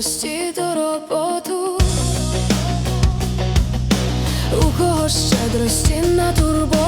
до роботу, у кого щедрості на турботу,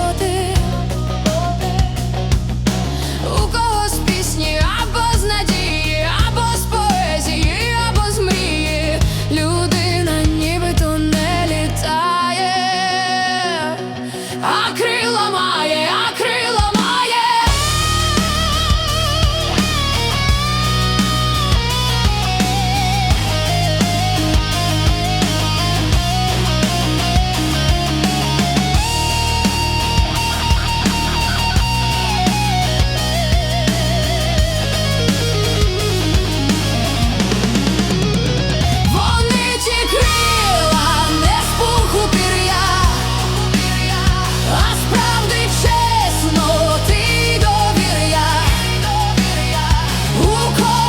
cold